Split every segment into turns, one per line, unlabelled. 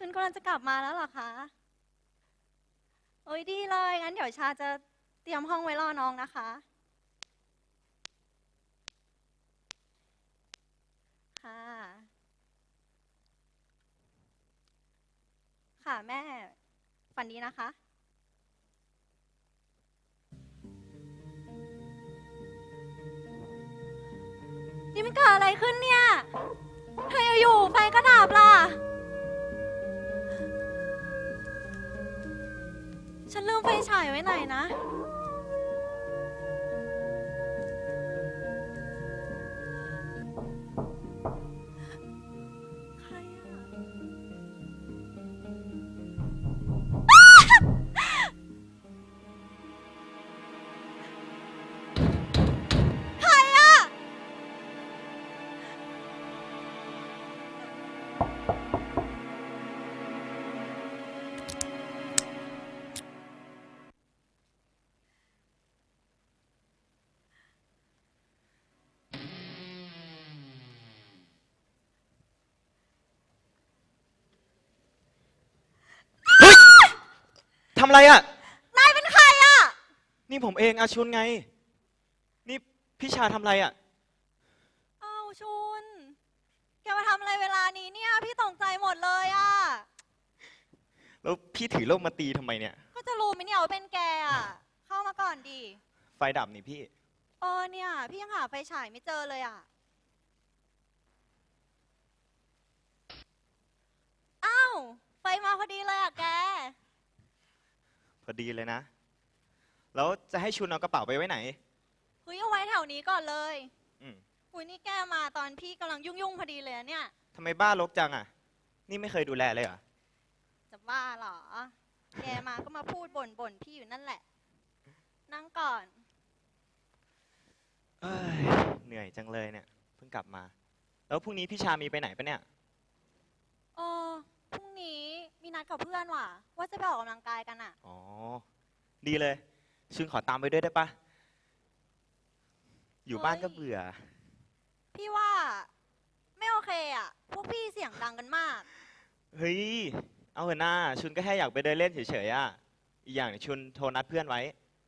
อ้าวฉันกำลังจะกลับมาแล้วเหรอคะ โอ้ยดีเลย งั้นเดี๋ยวชาจะเตรียมห้องไว้รอน้องนะคะ ค่ะ ค่ะแม่ ฝันดีนะคะนี่มันเกิดอะไรขึ้นเนี่ย เธออยู่ไฟก็ดับล่ะ ฉันลืมไฟฉายไว้ไหนนะ อะ
ไรอะ
นายเป็นใครอะ
นี่ผมเองอาชุนไง นี่พี่ชาทำอะไรอะ
เอ้าชุน แกมาทำอะไรเวลานี้เนี่ย พี่ตกใจหมดเลยอะ
แล้วพี่ถือร่มมาตีทำไมเนี่ย
ก็จะรู้ไหมเนี่ยว่าเป็นแกอะเข้ามาก่อนดี
ไฟดับนี่พี่
เออเนี่ย พี่ยังหาไฟฉายไม่เจอเลยอะอ้าวไฟมาพอดีเลยอะแก
พ อดีเลยนะ แล้วจะให้ชุนเอากระเป๋าไปไว้ไหน
เฮ้ยเอาไว้แถวนี้ก่อนเลย
อืม
อุ้ยนี่แกมาตอนพี่กำลังยุ่งๆพอดีเลยอะเนี่ย
ทำไมบ้านรกจังอะ นี่ไม่เคยดูแลเลยเหรอ
จะบ้าเหรอ แกมาก็มาพูดบ่นบ่นๆพี่อยู่นั่นแหละ นั่งก่อน
เอ้ยเหนื่อยจังเลยเนี่ย เพิ่งกลับมา แล้วพรุ่งนี้พี่ชามีไปไหนปะเนี่ย
เออพรุ่งนี้มี นัดกับเพื่อนว่ะ ว่าจะไปออกกำลังกายกันอะ
อ๋อ ดีเลยชุนขอตามไปด้วยได้ปะ อยู่บ้านก็เบื่อ
พี่ว่า ไม่โอเคอะพวกพี่เสียงดังกันมาก
เฮ้ย เอาเถอะหน้า ชุนก็แค่อยากไปเดินเล่นเฉยๆอะ อีกอย่างเนี่ยชุนโทรนัดเพื่อนไว้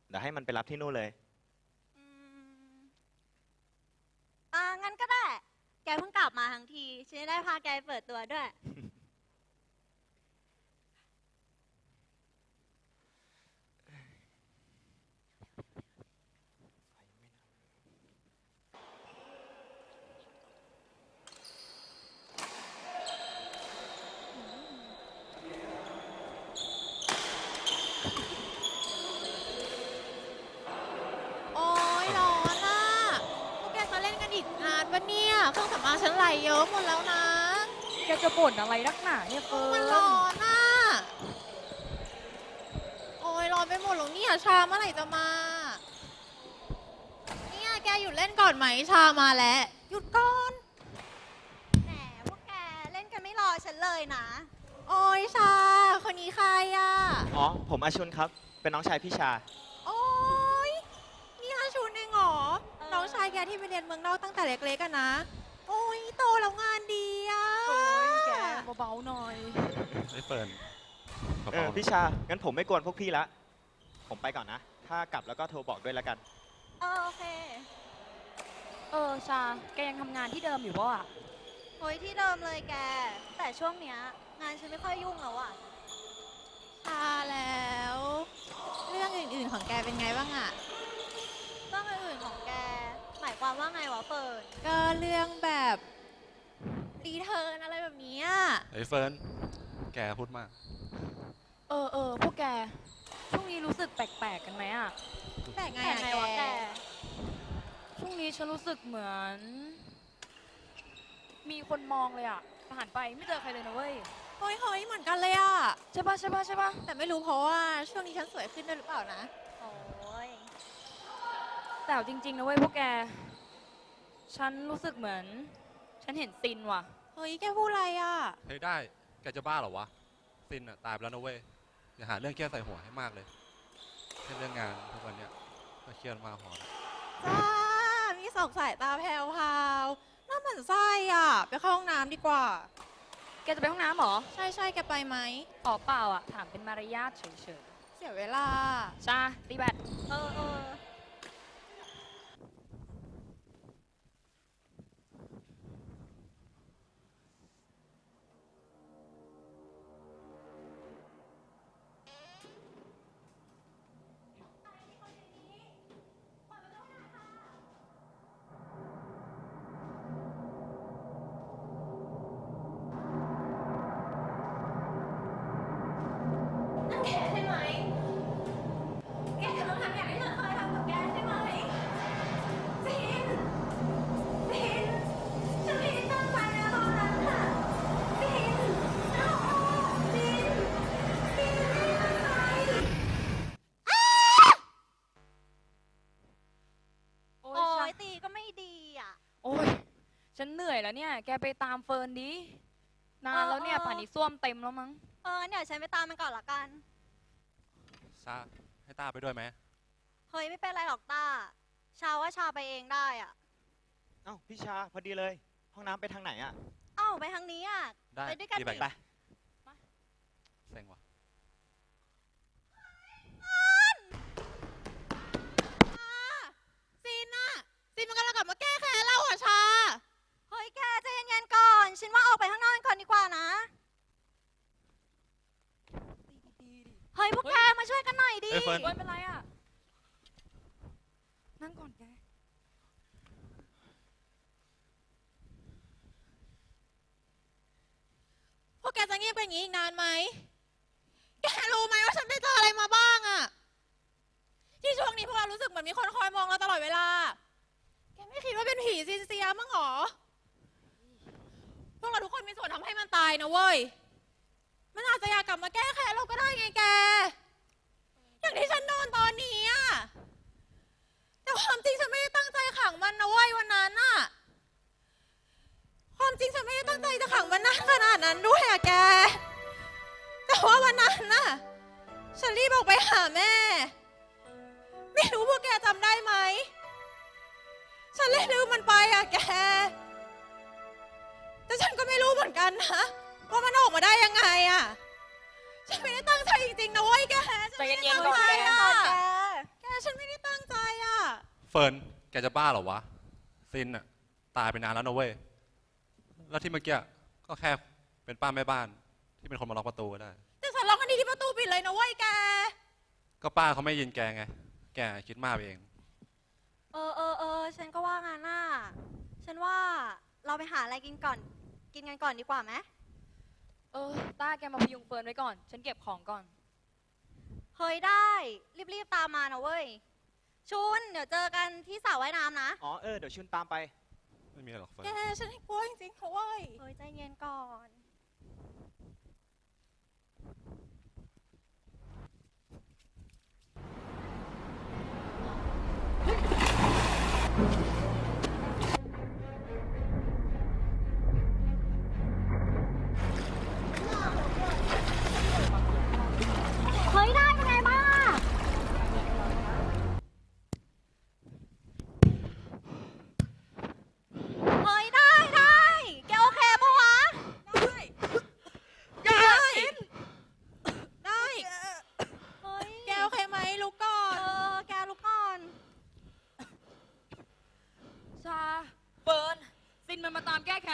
เดี๋ยวให้มันไปรับที่นู่นเลย
อืมอ่างั้นก็ได้ แกเพิ่งกลับมาทั้งที ฉันจะได้พาแกไปเปิดตัวด้วย
โอ้ยร้อนอะ พวกแกจะเล่นกันอีกนานปะเนี่ย เครื่องสำอางฉันไหล เยอะหมดแล้วนะ
แกจะบ่นอะไรนักหนาเนี่ยเฟิ
มัน
ร์
ร้
น
อนอะ โอ้ยร้อนไปหมดแล้วเนี่ยชาเมื่อไหร่จะมา เนี่ยแกหยุดเล่นก่อนไหมชามาแล้ว หยุดก่อน
แหมพวกแกเล่นกันไม่รอฉันเลยนะ
โอ้ยชา คนนี้ใครอะ
อ๋อ ผมอาชุนครับ เป็นน้องชายพี่ชา
โอ้ยนี่อาชุนเองเหรอ น้องชายแกที่ไปเรียนเมืองนอกตั้งแต่เล็กๆกันนะโอ้ยโตแล้วงานดีอะ
โอ้
เบาๆหน่อย
ไอ้เฟิร์น
เออพี่ชา งั้นผมไม่กวนพวกพี่ละ ผมไปก่อนนะ ถ้ากลับแล้วก็โทรบอกด้วยแล้วกัน
เออโอเค
เออชา แกยังทำงานที่เดิมอยู่ป่ะอะ
โอ้ยที่เดิมเลยแก แต่ช่วงเนี้ยงานฉันไม่ค่อยยุ่งแล้วอะ
ชาแล้ว เรื่องอื่น ๆ ของแกเป็นไงบ้างอะ
เรื่องอื่นๆของแก หมายความว่าไงวะเฟิร์น
ก็เรื่องแบบ รีเทิร์นอะไรแบบนี้อะ
ไอ้เฟิร์น แกพูดมาก
เออเออพวกแก ช่วงนี้รู้สึกแปลกๆกันไหมอะ
แต่ไง
แต่
อะ
ไง
แก
วะแก
ช่วงนี้ฉันรู้สึกเหมือน มีคนมองเลยอะผ่านไปไม่เจอใครเลยนะเว้ย
เฮ้ยเฮ้ยเหมือนกันเลยอะ
ใช่ปะใช่ปะใช่ปะ
แต่ไม่รู้เพราะว่าช่วงนี้ฉันสวยขึ้นด้วยหรือเปล่านะ
โอ้ย
แต่เอาจริงๆนะเว้ยพวกแก ฉันรู้สึกเหมือน ฉันเห็นซินว่ะ
เฮ้ย แกพูดอะไรอะ
เฮ้ยได้ แกจะบ้าเหรอวะ ซินอะตายไปแล้วนะเว้ย อย่าหาเรื่องแก้ใส่หัวให้มากเลยแค่เรื่องงานทุกวันเนี้ยก็เครียดมากพอแล้ว
จ้า มีสองสายตาแผ่วพราวน่าหมันไส้อะไปเข้าห้องน้ำดีกว่า
แกจะไปห้องน้ำเหรอ
ใช่ใช่แกไปไหม
อ๋อเปล่าอะถามเป็นมารยาทเฉย
เสียเวลา
ๆชาตีแบต
เออเออ แล้
วเนี่ย แกไปตามเฟิร์นดิ นานแล้วเนี่ย
เออเออ
ป่านนี้ส้วมเต็มแล้วมั้ง
เอองั้นเดี๋ยวฉันไปตามมันก่อนละกัน
ซาให้ต้าไปด้วยไหม
เฮ้ยไม่เป็นไรหรอกต้า ชาว่าชาไปเองได้อะ
เอ้าพี่ชาพอดีเลย ห้องน้ำไปทางไหนอะ
เอ้าไปทางนี้อะ
ได้
ไปด้วยกัน
ดีแบบ
ดิ
ไป
เซ็งว่ะ
ซินอะซินมันกำลังกลับมาแก้แค้นเราอะชา
เฮ้ยแกใจเย็นๆก่อน ฉันว่าออกไปข้างนอกก่อนดีกว่านะ เฮ้ยพวกแกมาช่วยกันหน่อยดิ
เฮ้ยเฟิร์น
โอ้ยเป็นไรอะนั่งก่อนแก
พวกแกจะเงียบกันอย่างนี้อีกนานไหม แกรู้ไหมว่าฉันไปเจออะไรมาบ้างอะที่ช่วงนี้พวกเรารู้สึกเหมือนมีคนคอยมองเราตลอดเวลา แกไม่คิดว่าเป็นผีซินเซียมั้งหรอพ วกเราทุกคนมีส่วนทำให้มันตายนะเว้ย มันอาจจะอยากกลับมาแก้แค้นเราก็ได้ไงแก อย่างที่ฉันโดนตอนนี้อะแต่ความจริงฉันไม่ได้ตั้งใจขังมันนะเว้ยวันนั้นอะความจริงฉันไม่ได้ตั้งใจจะขังมันนานขนาดนั้นด้วยอะแก แต่ว่าวันนั้นน่ะฉันรีบออกไปหาแม่ ไม่รู้พวกแกจำได้ไหม ฉันเลยลืมมันไปอะแก แต่ฉันก็ไม่รู้เหมือนกันนะว่ามันออกมาได้ยังไงอะฉันไม่ได้ตั้งใจจริงๆนะเว้ยแกฉันไม่ได้
ใจเย็นๆ
ก่อน
แก
แกก่อนแก
แกฉันไม่ได้ตั้งใจอะ
เฟิร์น แกจะบ้าเหรอวะ ซินอะตายไปนานแล้วนะเว้ย แล้วที่เมื่อกี้ก็แค่เป็นป้าแม่บ้าน ที่เป็นคนมาล็อกประตูก็ได้
แต่ฉันล็อกกันดีที่ประตูปิดเลยนะเว้ยแก
ก็ป้าเขาไม่ยินแกไง แกคิดมากไปเอง
เออเออเออฉันก็ว่างั้นน่ะ ฉันว่าเราไปหาอะไรกินก่อน กินกันก่อนดีกว่าไหม
เออต้าแกมาพยุงเฟิร์นไว้ก่อน ฉันเก็บของก่อน
เฮ้ยได้ รีบๆตามมานะเว้ย ชุน เดี๋ยวเจอกันที่สระว่ายน้ำนะ
อ๋อ เออ เดี๋ยวชุนตามไป
ไม่มีอะไรหรอกเฟิร์
แก
น
ฉันให้กลัวจริงๆนะเว้ย
เฮ้ยใจเย็นก่อน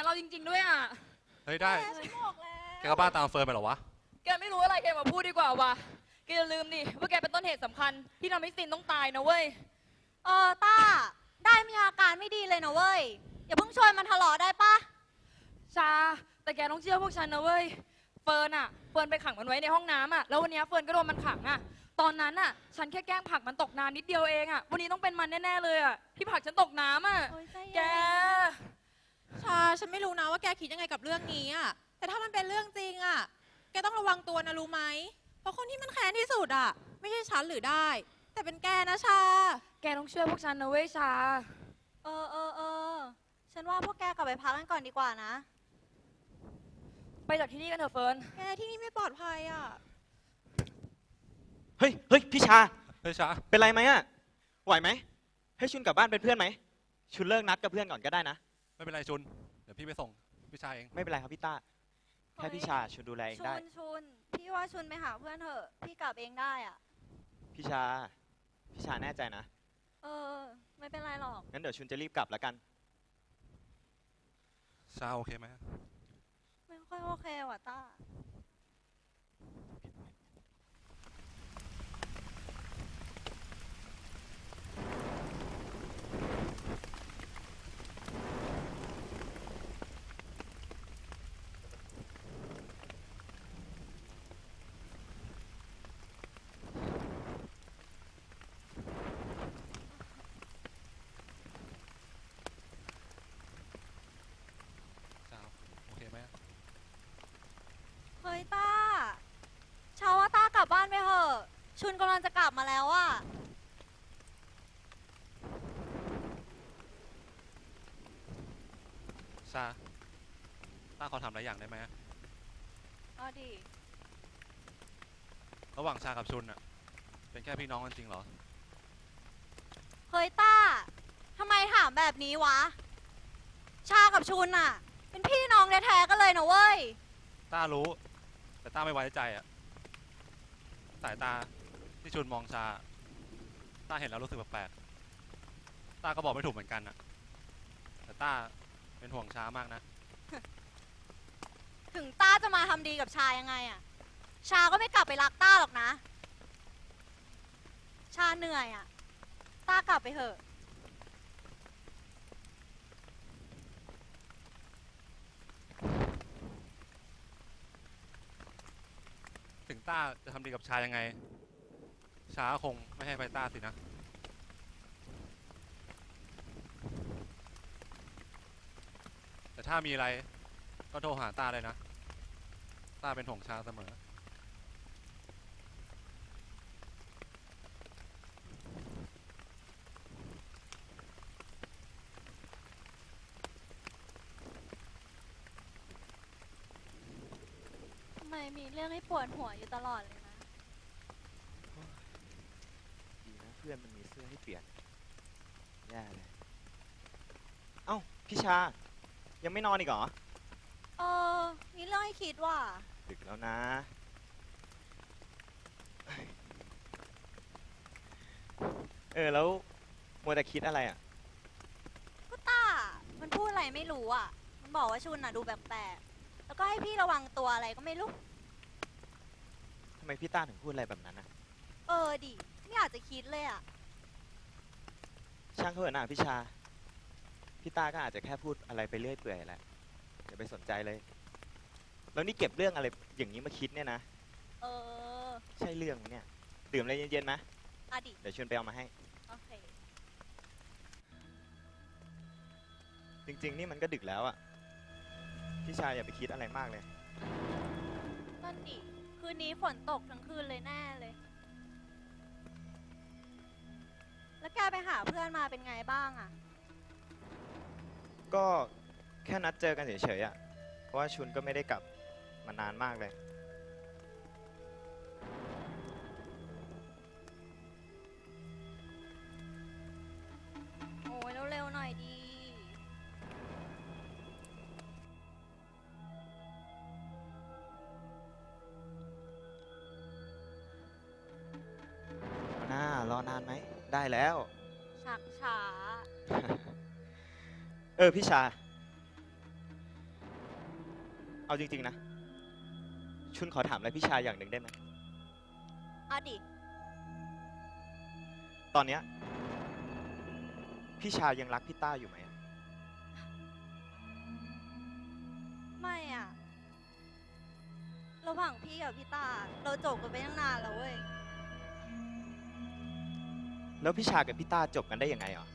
เราจริง ๆ ด้วยอะ
เฮ้ยได้
แกฉันบอกแล้ว
แกก็บ้าตามเฟิร์นไปเหรอวะ
แกไม่รู้อะไรแกมาพูดดีกว่าว่ะ แกอย่าลืมดิว่าแกเป็นต้นเหตุสำคัญ ที่ทำให้ซินต้องตายนะเว้ย
เออต้า ได้มีอาการไม่ดีเลยนะเว้ย อย่าเพิ่งชวนมันทะเลาะได้ปะ
ชา แต่แกต้องเชื่อพวกฉันนะเว้ย เฟิร์นอะเฟิร์นไปขังมันไว้ในห้องน้ำอะแล้ววันนี้เฟิร์นก็โดนมันขังอะตอนนั้นอะฉันแค่แกล้งผลักมันตกน้ำนิดเดียวเองอะวันนี้ต้องเป็นมันแน่ๆเลยอะที่ผลักฉันตกน้ำอะ
โอ๊ยใจ
แก
เย็น
ชาฉันไม่รู้นะว่าแกคิดยังไงกับเรื่องนี้อะแต่ถ้ามันเป็นเรื่องจริงอะ แกต้องระวังตัวนะรู้ไหมเพราะคนที่มันแค้นที่สุดอะ ไม่ใช่ฉันหรือได้ แต่เป็นแกนะชา
แกต้องช่วยพวกฉันนะเว้ยชา
เออเออเออฉันว่าพวกแกกลับไปพักกันก่อนดีกว่านะ
ไปจากที่นี่กันเถอะเฟิร์น
แกที่นี่ไม่ปลอดภัยอะ
เฮ้ยเฮ้ยพี่ชา
เฮ้ยชา
เป็นไรไหมอะไหวไหม ให้ชุนกลับบ้านเป็นเพื่อนไหม ชุนเลิกนัดกับเพื่อนก่อนก็ได้นะ
ไม่เป็นไรชุน เดี๋ยวพี่ไปส่งพี่ชายเอง
ไม่เป็นไรครับพี่ต้าแค่พี่ชาชุนดูแลเอง
ชุ
ได้
นชุนพี่ว่าชุนไปหาเพื่อนเถอะ พี่กลับเองได้อะ
พี่ชา พี่ชาแน่ใจนะ
เออ ไม่เป็นไรหรอก
งั้นเดี๋ยวชุนจะรีบกลับแล้วกัน
ชาโอเคไหม
ไม่ค่อยโอเคว่ะต้า
ชาโอเคไหม
เฮ้ยต้าเช้าว่าต้ากลับบ้านไปเถอะ ชุนกำลังจะกลับมาแล้วอะ
ชาต้าขอทำหลายอย่างได้ไหม
เอาดิ
ระหว่างชากับชุนอะเป็นแค่พี่น้องกันจริงเหรอ
เฮ้ยต้าทำไมถามแบบนี้วะ ชากับชุนอะเป็นพี่น้องแท้ๆกันเลยนะเว้ย
ต้ารู้ แต่ต้าไม่ไว้ใจอะสายตา ที่ชุนมองชาต้าเห็นแล้วรู้สึกแปลกๆต้าก็บอกไม่ถูกเหมือนกันอะแต่ต้าเป็นห่วงชามากนะ
ถึงต้าจะมาทำดีกับชายังไงอะชาก็ไม่กลับไปรักต้าหรอกนะ ชาเหนื่อยอะต้ากลับไปเถอะ
ถึงต้าจะทำดีกับชายังไง ชาคงไม่ให้ไปต้าสินะ แต่ถ้ามีอะไรก็โทรหาต้าเลยนะต้าเป็นห่วงชาเสมอ
ทำไมมีเรื่องให้ปวดหัวอยู่ตลอดเลยนะ
ดีนะเพื่อนมันมีเสื้อให้เปลี่ยนแย่เลย เอ้า พี่ชา ยังไม่นอนอีกเหรอ
เออ มีเรื่องให้คิดว่ะ
ดึกแล้วนะ เออ แล้วมัวแต่คิดอะไรอะ
ก็ต้า มันพูดอะไรไม่รู้อะ มันบอกว่าชุนอะดูแปลกๆ แล้วก็ให้พี่ระวังตัวอะไรก็ไม่รู้
ทำไมพี่ต้าถึงพูดอะไรแบบนั้นอะ
เออดิ ไม่อยากจะคิดเลยอะ
ช่างเขาเถอะนะพี่ชา พี่ต้าก็อาจจะแค่พูดอะไรไปเรื่อยเปื่อยแหละอย่าไปสนใจเลย แล้วนี่เก็บเรื่องอะไรอย่างนี้มาคิดเนี่ยนะ
เออ
ใช่เรื่องไหมเนี่ย ดื่มอะไรเย็นๆไหม
อะดิ
เดี๋ยวชวนไปเอามาให้
โอเค
จริง ๆ นี่มันก็ดึกแล้วอะพี่ชายอย่าไปคิดอะไรมากเลย
นั่นดิ คืนนี้ฝนตกทั้งคืนเลยแน่เลย แล้วแกไปหาเพื่อนมาเป็นไงบ้างอะ
ก็แค่นัดเจอกันเฉยๆอะ เพราะว่าชุนก็ไม่ได้กลับมานานมากเลย แล้ว
ชักช้า
เออพี่ชา เอาจริง ๆ นะ ชุนขอถามอะไรพี่ชายอย่างหนึ่งได้ไหม
เอาดิ
ตอนเนี้ยพี่ชายยังรักพี่ต้าอยู่ไหมอะ
ไม่อะระหว่างพี่กับพี่ตา เราจบกันไปตั้งนานแล้วเว้ย
แล้วพี่ชายกับพี่ต้าจบกันได้ยังไงอะ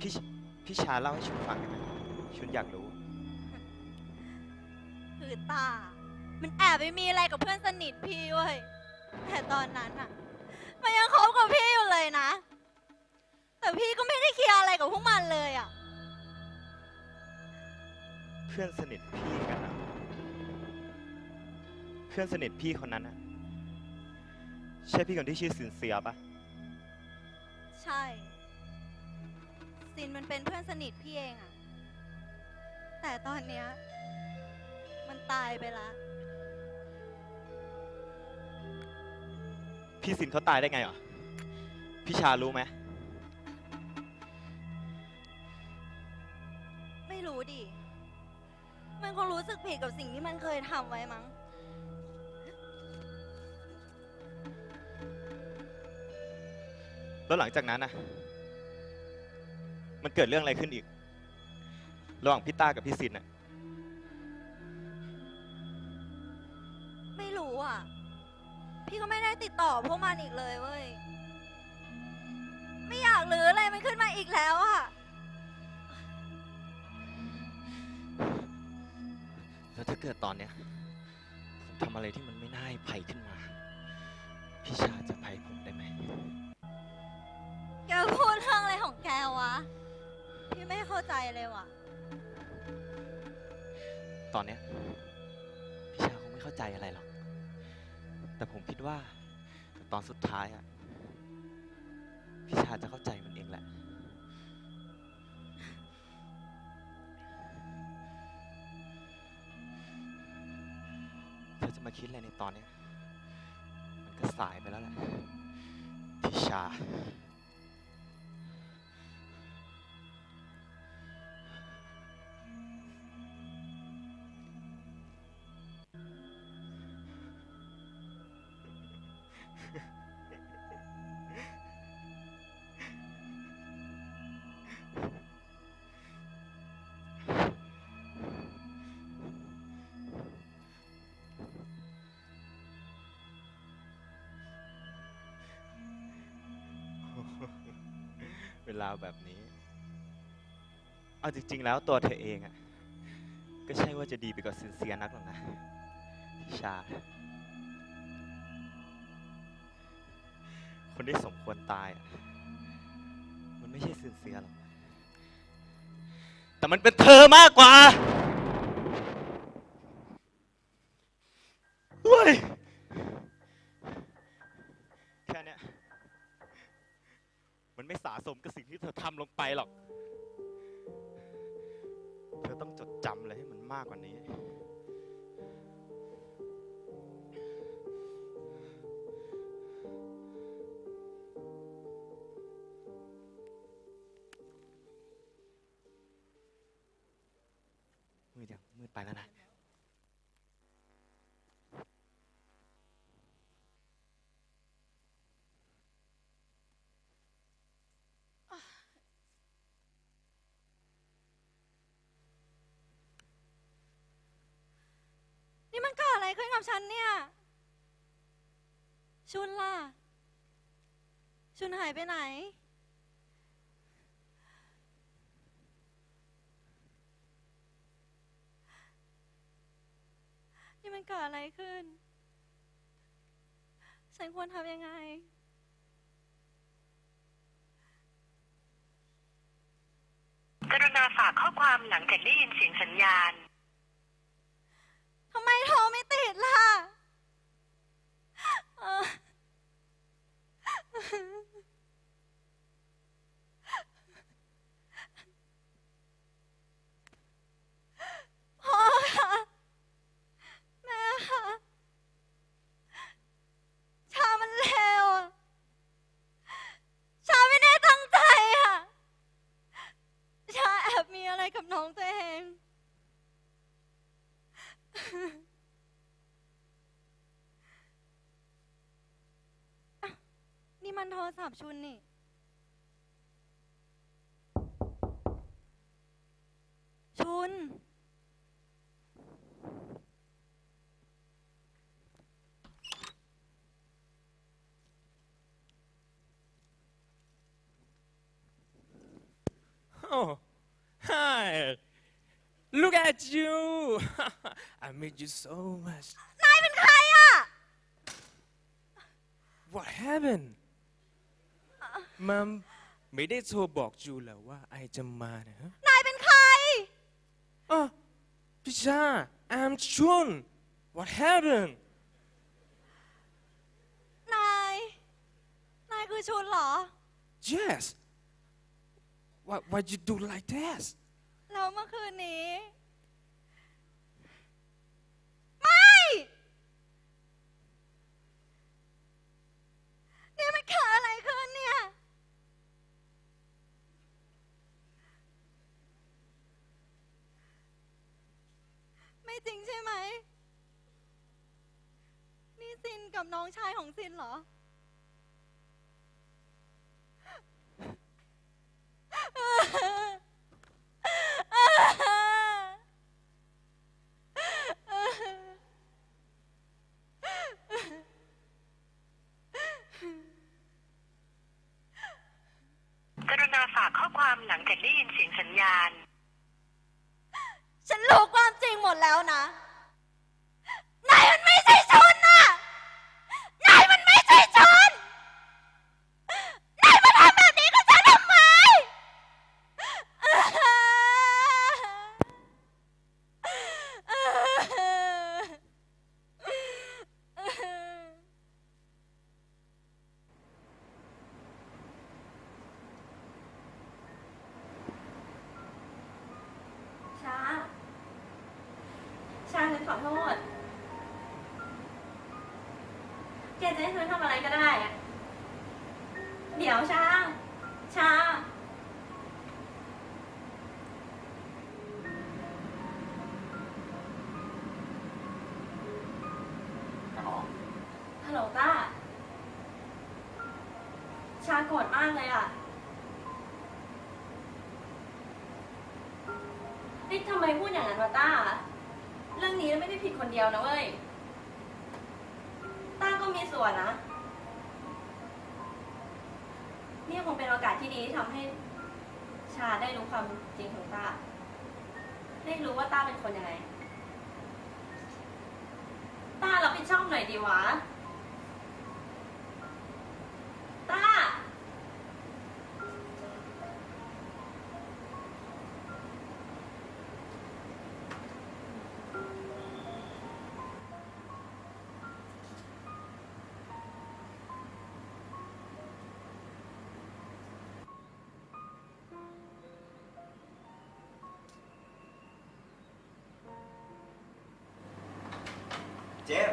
พี่ชพี่ชายเล่าให้ชุนฟังได้ไหมชุนอยากรู้
คือตา มันแอบไปมีอะไรกับเพื่อนสนิทพี่เว้ย แต่ตอนนั้นอะมันยังคบกับพี่อยู่เลยนะ แต่พี่ก็ไม่ได้เคลียร์อะไรกับพวกมันเลยอะ
เพื่อนสนิทพี่กันอะเพื่อนสนิทพี่คนนั้นอะ ใช่พี่คนที่ชื่อสินเสียปะ
ใช่ ซินมันเป็นเพื่อนสนิทพี่เองอะแต่ตอนเนี้ย มันตายไปละ
พี่สินเขาตายได้ไงอะพี่ชารู้ไหม
ไม่รู้ดิ มันคงรู้สึกผิดกับสิ่งที่มันเคยทำไว้มั้ง
แล้วหลังจากนั้นนะมันเกิดเรื่องอะไรขึ้นอีก ระหว่างพี่ต้ากับพี่สินอะ
ไม่รู้อะ พี่ก็ไม่ได้ติดต่อพวกมันอีกเลยเว้ย ไม่อยากลืออะไรมันขึ้นมาอีกแล้วอะ
แล้วถ้าเกิดตอนเนี้ยผมทำอะไรที่มันไม่น่าให้ภัยขึ้นมา พี่ชาจะภัยผมได้ไหม
ของแกวะ พี่ไม่เข้าใจเลยว่ะ
ตอนเนี้ยพี่ชาคงไม่เข้าใจอะไรหรอก แต่ผมคิดว่า ตอนสุดท้ายอะพี่ชาจะเข้าใจมันเองแหละ เธอจะมาคิดอะไรในตอนเนี้ยมันก็สายไปแล้วแหละพี่ชา เวลาแบบนี้ เอาจริง ๆ แล้วตัวเธอเองอะก็ใช่ว่าจะดีไปกว่าซินเซียนักหรอกนะทิชา คนที่สมควรตายอะมันไม่ใช่ซินเซียหรอก แต่มันเป็นเธอมากกว่า เฮ้ย สมกับสิ่งที่เธอทำลงไปหรอก เธอต้องจดจำอะไรให้มันมากกว่านี้ มืดยังมืดไปแล้วนะ
นี่มันเกิดอะไร ขึ้นกับฉันเนี่ย ชุนล่ะ ชุนหายไปไหน นี่มันเกิดอะไรขึ้น ฉันควรทำยังไง
กรุณาฝากข้อความหลังจากได้ยินเสียงสัญญาณ
ทำไมโทรไม่ติดล่ะ มันโทรศัพท์ชุนนี่ ชุน
Oh, hi. Look at you. I made you so much.
นายเป็นใครอะ
What happened? มัมไม่ได้โทรบอกจูเหรอว่าไอจะมานะฮะ
นายเป็นใคร
อ๋อพี่ชา I'm Chun. What happened?
นาย นายคือชุนเหรอ
Yes. Why why'd you do like that?
แล้วเมื่อคืนนี้ ไม่นี่มันเกิดอะไรขึ้นเนี่ย ไม่จริงใช่ไหม นี่ซินกับน้องชายของซินเหรอ
กรุณาฝากข้อความหลังจากได้ยินเสียงสัญญาณ
ฉันรู้ความจริงหมดแล้วนะ นายมันไม่ใช่ฉันายมันไม่ใช่ชุน นายมาทำแบบนี้กับฉันทำไม ช้า ชาฉันขอโทษ แกจะให้ฉันทำอะไรก็ได้อะเดี๋ยวชาชา ผิดคนเดียวนะเว้ยต้าก็มีส่วนนะ นี่คงเป็นโอกาสที่ดีที่ทำให้ชาได้รู้ความจริงของต้า ได้รู้ว่าต้าเป็นคนยังไง ต้ารับผิดชอบหน่อยดีวะ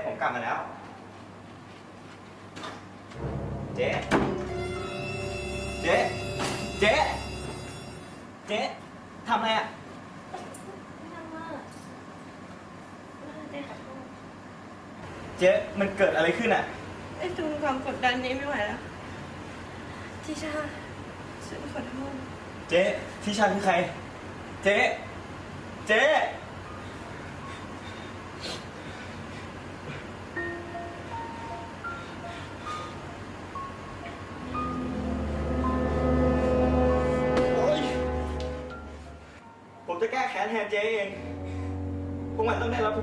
ผมกลับมาแล้ว เจ๊ เจ๊ เจ๊ เจ๊ทำอะไรอะเจ๊มันเกิดอะไรขึ้นอะ
ไอ้ทุนความกดดันนี้ไม่ไหวแล้วทิชาฉันขอโทษ
เจ๊ที่ชาคือใคร เจ๊ เจ๊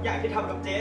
อย่างที่ทำกับเจ๊